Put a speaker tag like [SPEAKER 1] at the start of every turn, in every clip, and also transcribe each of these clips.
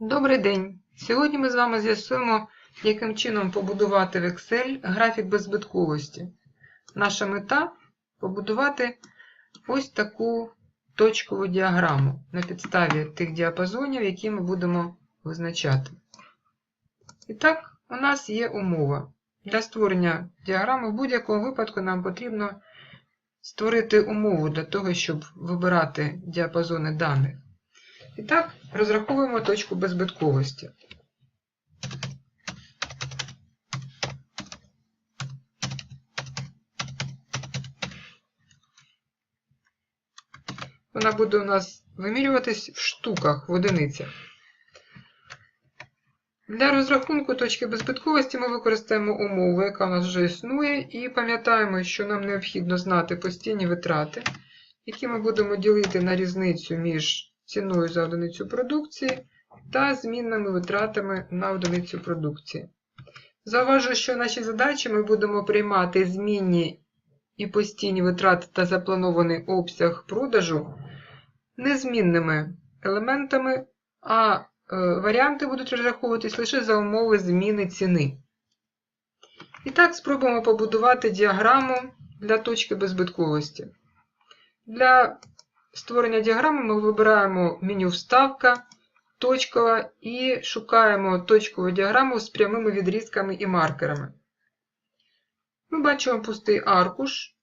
[SPEAKER 1] Добрий день! Сьогодні ми з вами з'ясуємо, яким чином побудувати в Excel графік беззбитковості. Наша мета побудувати ось таку точкову діаграму на підставі тих діапазонів, які ми будемо визначати. І так, у нас є умова. Для створення діаграми в будь-якому випадку нам потрібно створити умову для того, щоб вибирати діапазони даних. І так, розраховуємо точку беззбитковості. Вона буде у нас вимірюватись в штуках, в одиницях. Для розрахунку точки беззбитковості ми використаємо умову, яка у нас вже існує, і пам'ятаємо, що нам необхідно знати постійні витрати, які ми будемо ділити на різницю між ціною за одиницю продукції та змінними витратами на одиницю продукції. Зауважу, що в нашій задачі ми будемо приймати змінні і постійні витрати та запланований обсяг продажу незмінними елементами, а е, варіанти будуть розраховуватись лише за умови зміни ціни. І так, спробуємо побудувати діаграму для точки беззбитковості. Для створення діаграми ми вибираємо меню Вставка, точкова і шукаємо точкову діаграму з прямими відрізками і маркерами. Ми бачимо пустий аркуш.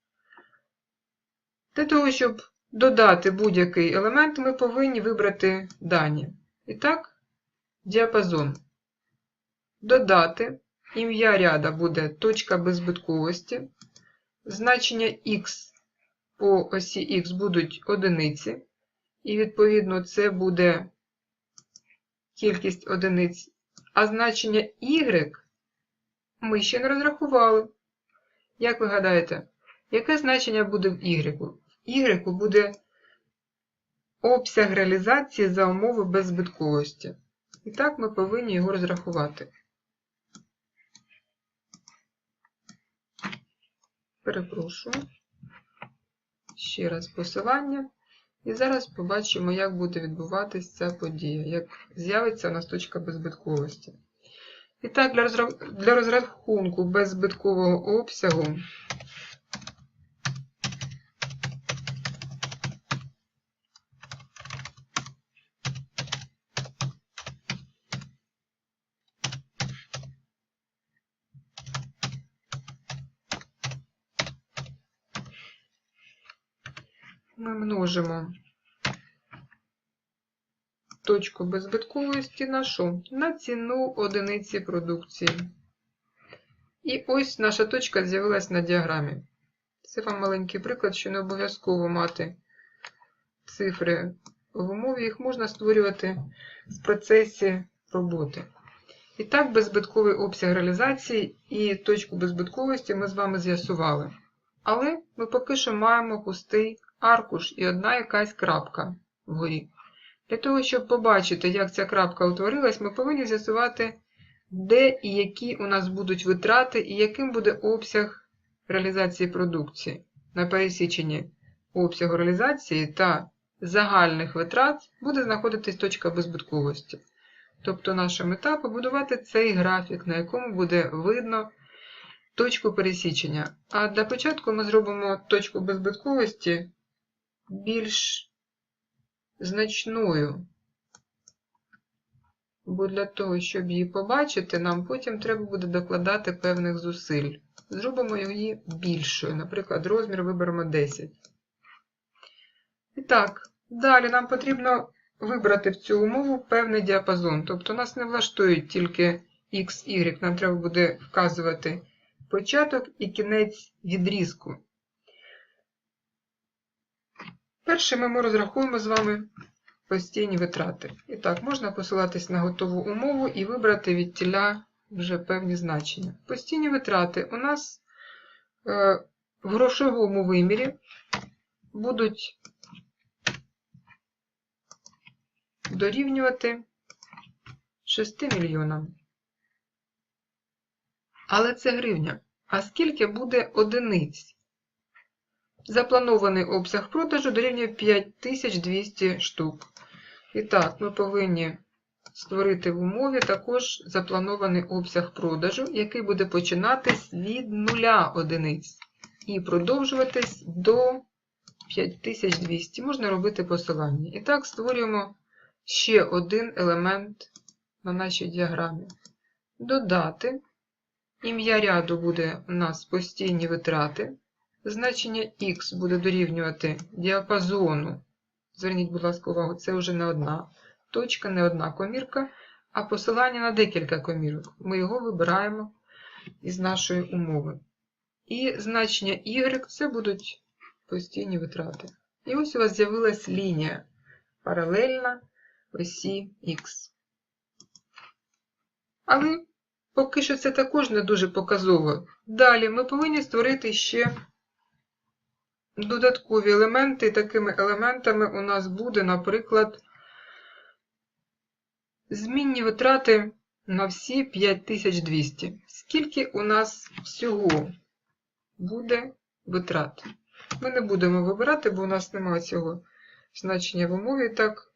[SPEAKER 1] Для того, щоб додати будь-який елемент, ми повинні вибрати дані. І так, діапазон. Додати. Ім'я ряда буде точка беззбитковості. Значення X по осі Х будуть одиниці, і, відповідно, це буде кількість одиниць. А значення Y ми ще не розрахували. Як ви гадаєте, яке значення буде в Y? В Y буде обсяг реалізації за умови беззбитковості. І так ми повинні його розрахувати. Перепрошую ще раз посилання. І зараз побачимо, як буде відбуватися ця подія, як з'явиться у нас точка беззбитковості. І так, для, розрахунку беззбиткового обсягу ми множимо точку беззбитковості на що? На ціну одиниці продукції. І ось наша точка з'явилась на діаграмі. Це вам маленький приклад, що не обов'язково мати цифри в умові, їх можна створювати в процесі роботи. І так, беззбитковий обсяг реалізації і точку беззбитковості ми з вами з'ясували. Але ми поки що маємо пустий аркуш і одна якась крапка вгорі. Для того, щоб побачити, як ця крапка утворилась, ми повинні з'ясувати, де і які у нас будуть витрати, і яким буде обсяг реалізації продукції. На пересіченні обсягу реалізації та загальних витрат буде знаходитись точка беззбитковості. Тобто наша мета побудувати цей графік, на якому буде видно точку пересічення. А для початку ми зробимо точку беззбитковості більш значною. Бо для того, щоб її побачити, нам потім треба буде докладати певних зусиль. Зробимо її більшою. Наприклад, розмір виберемо 10. І так, далі нам потрібно вибрати в цю умову певний діапазон. Тобто нас не влаштують тільки X, Y, нам треба буде вказувати початок і кінець відрізку. Перше ми розрахуємо з вами постійні витрати. І так, можна посилатись на готову умову і вибрати від тіля вже певні значення. Постійні витрати у нас е, в грошовому вимірі будуть дорівнювати 6 мільйонам. Але це гривня. А скільки буде одиниць? Запланований обсяг продажу дорівнює 5200 штук. І так, ми повинні створити в умові також запланований обсяг продажу, який буде починатись від нуля одиниць і продовжуватись до 5200. Можна робити посилання. І так створюємо ще один елемент на нашій діаграмі. Додати. Ім'я ряду буде у нас постійні витрати. Значення Х буде дорівнювати діапазону. Зверніть, будь ласка, увагу, це вже не одна точка, не одна комірка, а посилання на декілька комірок. Ми його вибираємо із нашої умови. І значення Y це будуть постійні витрати. І ось у вас з'явилась лінія паралельна осі Х. Але поки що це також не дуже показово. Далі ми повинні створити ще додаткові елементи. Такими елементами у нас буде, наприклад, змінні витрати на всі 5200. Скільки у нас всього буде витрат? Ми не будемо вибирати, бо у нас немає цього значення в умові. Так,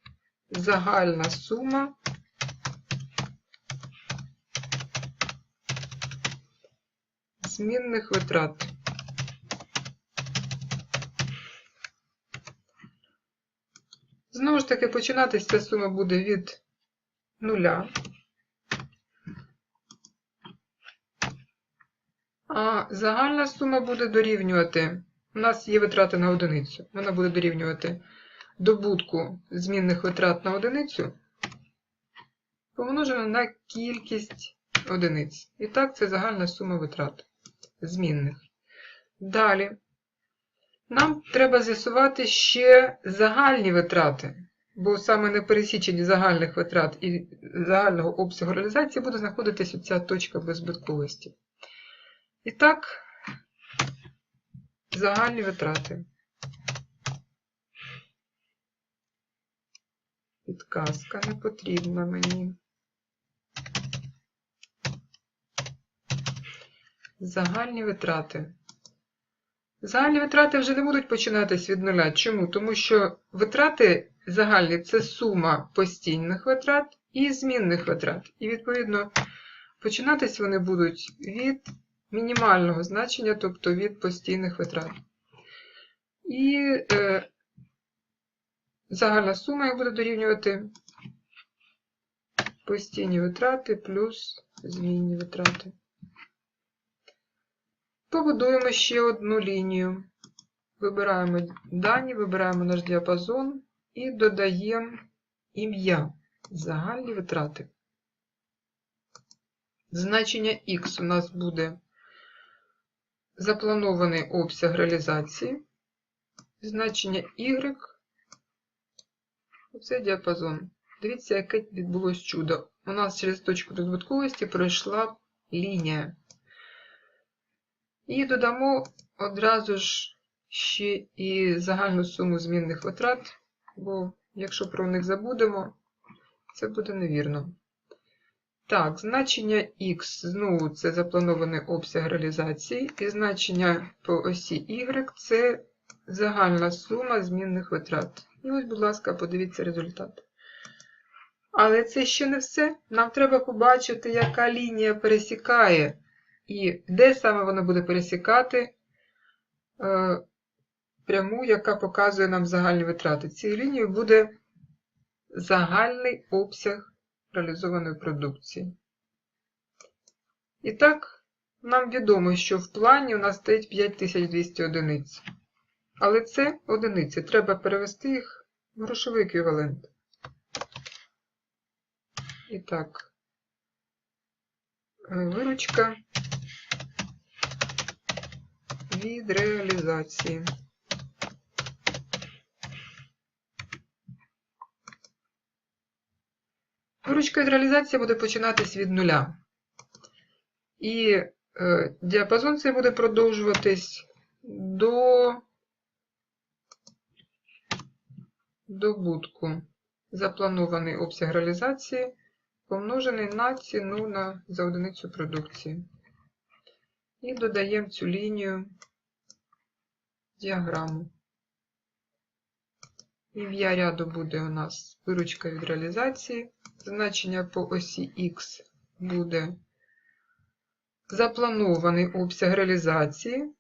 [SPEAKER 1] загальна сума змінних витрат. Знову ж таки, починатись ця сума буде від нуля. А загальна сума буде дорівнювати. У нас є витрати на одиницю. Вона буде дорівнювати добутку змінних витрат на одиницю, помножено на кількість одиниць. І так, це загальна сума витрат змінних. Далі. Нам треба з'ясувати ще загальні витрати, бо саме на пересіченні загальних витрат і загального обсягу реалізації буде знаходитися ця точка беззбитковості. І так, загальні витрати. Підказка не потрібна мені. Загальні витрати. Загальні витрати вже не будуть починатись від нуля. Чому? Тому що витрати загальні це сума постійних витрат і змінних витрат. І, відповідно, починатись вони будуть від мінімального значення, тобто від постійних витрат. І е, загальна сума їх буде дорівнювати постійні витрати плюс змінні витрати. Побудуємо ще одну лінію. Вибираємо дані, вибираємо наш діапазон і додаємо ім'я. Загальні витрати. Значення Х у нас буде запланований обсяг реалізації. Значення Y оце діапазон. Дивіться, яке відбулось чудо. У нас через точку додатковості пройшла лінія. І додамо одразу ж ще і загальну суму змінних витрат, бо якщо про них забудемо, це буде невірно. Так, значення Х, знову це запланований обсяг реалізації, і значення по осі Y це загальна сума змінних витрат. І ось, будь ласка, подивіться результат. Але це ще не все. Нам треба побачити, яка лінія пересікає і де саме вона буде пересікати е, пряму, яка показує нам загальні витрати. Цією лінією буде загальний обсяг реалізованої продукції. І так, нам відомо, що в плані у нас стоїть 5200 одиниць. Але це одиниці. Треба перевести їх в грошовий еквівалент. І так, е, виручка від реалізації. Виручка від реалізації буде починатись від нуля. І е, діапазон цей буде продовжуватись до добутку. Запланований обсяг реалізації помножений на ціну на, за одиницю продукції. І додаємо цю лінію діаграму. Ім'я ряду буде у нас виручка від реалізації. Значення по осі Х буде запланований обсяг реалізації.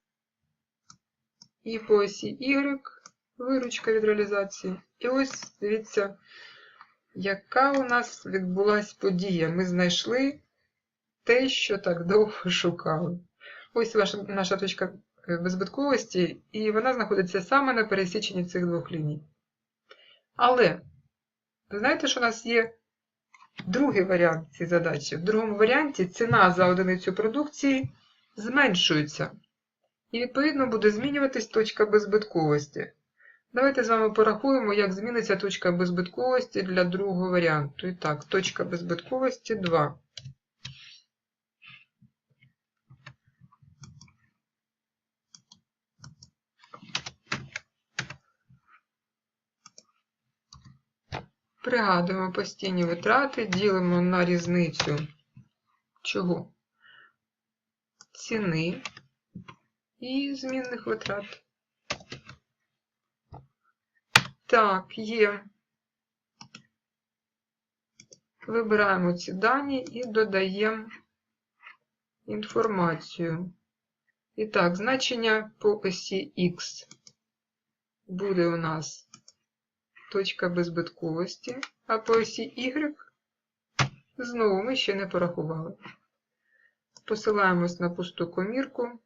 [SPEAKER 1] І по осі Y виручка від реалізації. І ось дивіться, яка у нас відбулась подія. Ми знайшли те, що так довго шукали. Ось ваша, наша точка беззбитковості, і вона знаходиться саме на пересіченні цих двох ліній. Але, ви знаєте, що у нас є другий варіант цієї задачі. В другому варіанті ціна за одиницю продукції зменшується. І, відповідно, буде змінюватись точка беззбитковості. Давайте з вами порахуємо, як зміниться точка беззбитковості для другого варіанту. І так, точка беззбитковості 2. Пригадуємо постійні витрати, ділимо на різницю чого? Ціни і змінних витрат. Так, є. Вибираємо ці дані і додаємо інформацію. І так, значення по осі Х буде у нас точка беззбитковості, а по осі Y знову ми ще не порахували. Посилаємось на пусту комірку.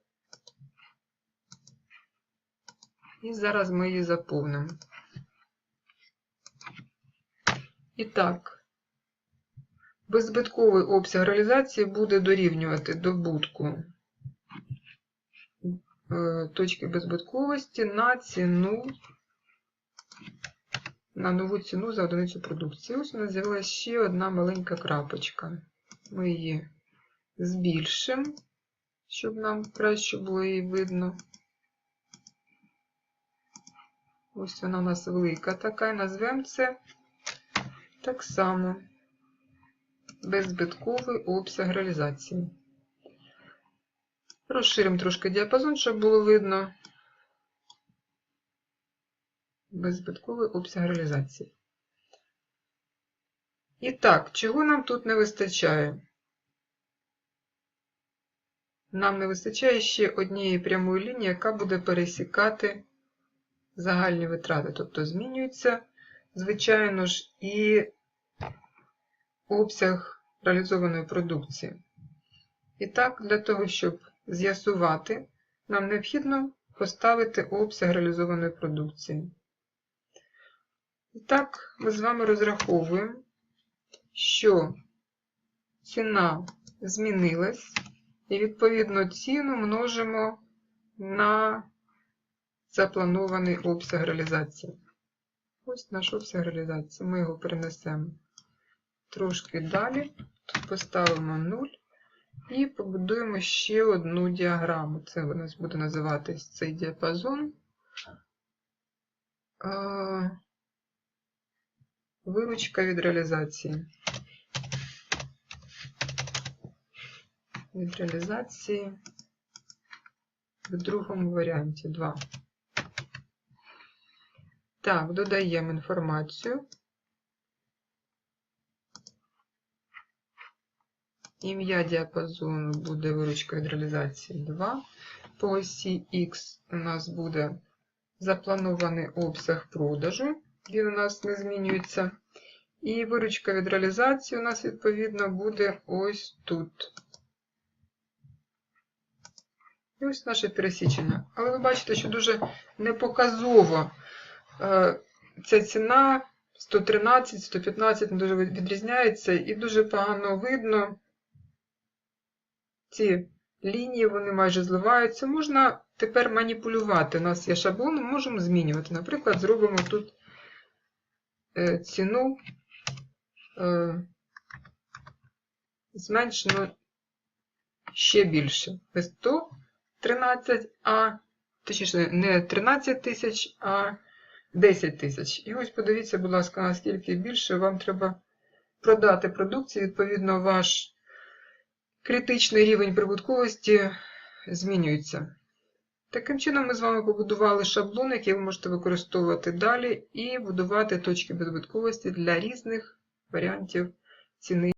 [SPEAKER 1] І зараз ми її заповнимо. І так, беззбитковий обсяг реалізації буде дорівнювати добутку е, точки беззбитковості на ціну, на нову ціну за одиницю продукції. Ось у нас з'явилася ще одна маленька крапочка. Ми її збільшимо, щоб нам краще було її видно. Ось вона у нас велика така, і назвемо це так само беззбитковий обсяг реалізації. Розширимо трошки діапазон, щоб було видно беззбитковий обсяг реалізації. І так, чого нам тут не вистачає? Нам не вистачає ще однієї прямої лінії, яка буде пересікати загальні витрати. Тобто змінюється, звичайно ж, і обсяг реалізованої продукції. І так, для того, щоб з'ясувати, нам необхідно поставити обсяг реалізованої продукції. І так, ми з вами розраховуємо, що ціна змінилась, і відповідно ціну множимо на запланований обсяг реалізації. Ось наш обсяг реалізації. Ми його перенесемо трошки далі, тут поставимо 0 і побудуємо ще одну діаграму. Це у нас буде називатись цей діапазон. Виручка від реалізації. Від реалізації в другому варіанті 2. Так, додаємо інформацію. Ім'я діапазону буде виручка від реалізації 2. По осі Х у нас буде запланований обсяг продажу, він у нас не змінюється. І виручка від реалізації у нас, відповідно, буде ось тут. І ось наше пересічення. Але ви бачите, що дуже непоказово е, ця ціна 113, 115 дуже відрізняється, і дуже погано видно ці лінії, вони майже зливаються. Можна тепер маніпулювати. У нас є шаблон, можемо змінювати. Наприклад, зробимо тут ціну е, зменшено ще більше. 113, а точніше, не 13 тисяч, а 10 тисяч. І ось подивіться, будь ласка, наскільки більше вам треба продати продукцію, відповідно, ваш критичний рівень прибутковості змінюється. Таким чином, ми з вами побудували шаблон, який ви можете використовувати далі, і будувати точки безбитковості для різних варіантів ціни.